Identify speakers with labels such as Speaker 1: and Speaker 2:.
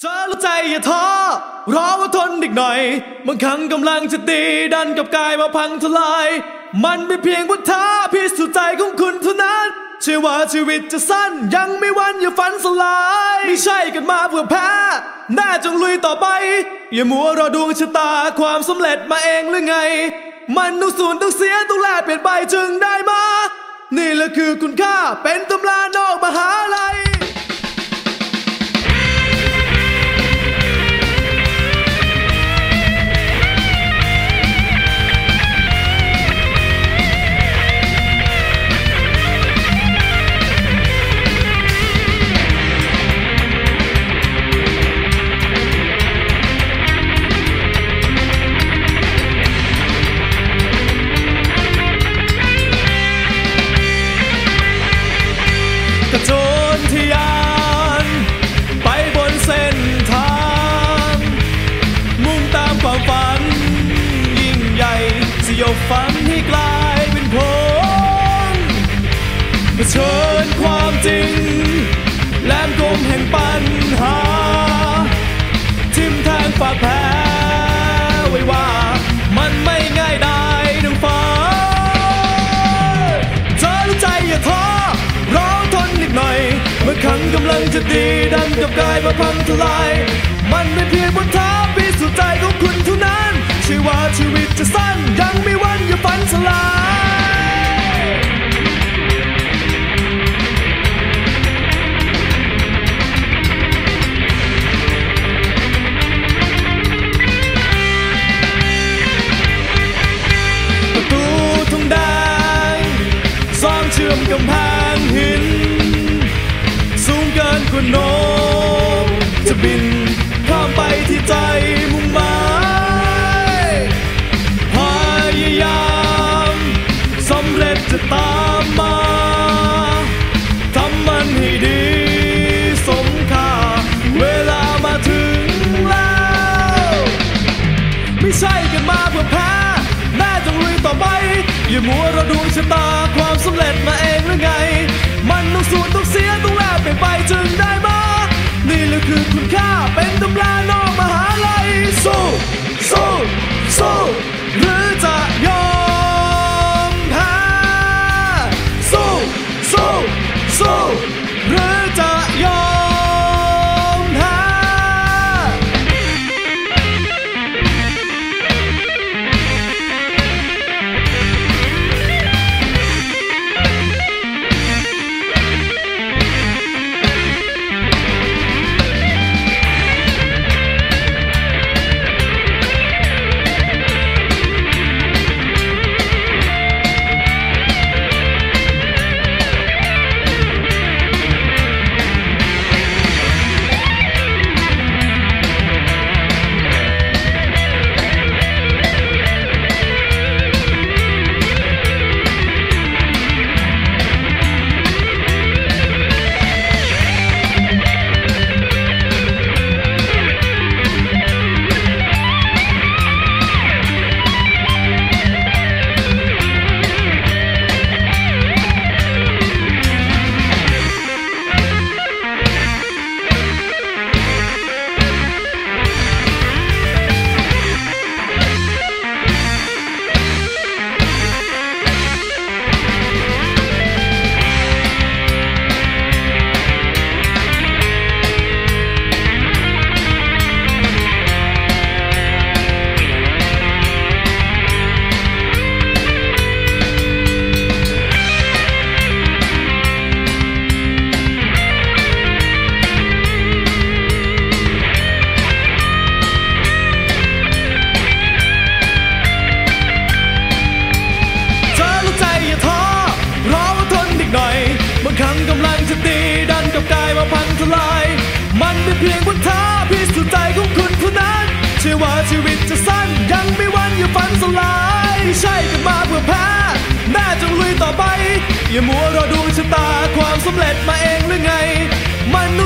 Speaker 1: เธอรู้ใจอย่าท้อรอว่าทนอีกหน่อย บางครั้งกำลังจะตีดันกับกายมาพังทลาย มันเป็นเพียงพุทธาพิสูจน์ใจของคุณเท่านั้นเชื่อว่าชีวิตจะสั้นยังไม่วันอย่าฝันสลาย ไม่ใช่กันมาเพื่อแพ้แน่จงลุยต่อไป อย่ามัวรอดวงชะตาความสำเร็จมาเองหรือไง มันต้องสูญต้องเสียต้องแลกเปลี่ยนไปจึงได้มา นี่แหละคือคุณค่าเป็นตำรานอกมหาลัย เผชิญความจริง แหลมคมแห่งปัญหา ทิมแทงฝากแพ้ไว้ว่า มันไม่ง่ายได้ดังฝันเธอรู้ใจอย่าท้อร้องทนอีกหน่อย เมื่อครั้งกำลังจะดีดันกับกายมาพังทลาย มันเป็นเพียงบนท้าพิสูจน์ใจของคุณเท่านั้นชื่อว่าชีวิตจะสั้นยังไม่วันอย่าฝันสลาย นกำแพงหิน สูงเกินกว่าโนมจะบินข้ามไปที่ใจมุ่งหมาย พียงบนท้าพิสูจน์ใจของคุณเท่านั้นเชื่อว่าชีวิตจะสั้นยังไม่วันอย่าฝันสลาย ใช่กันมาเพื่อแพ้แน่จงลุยต่อไป อย่ามัวรอดูชะตาความสำเร็จมาเองหรือไงมนุษ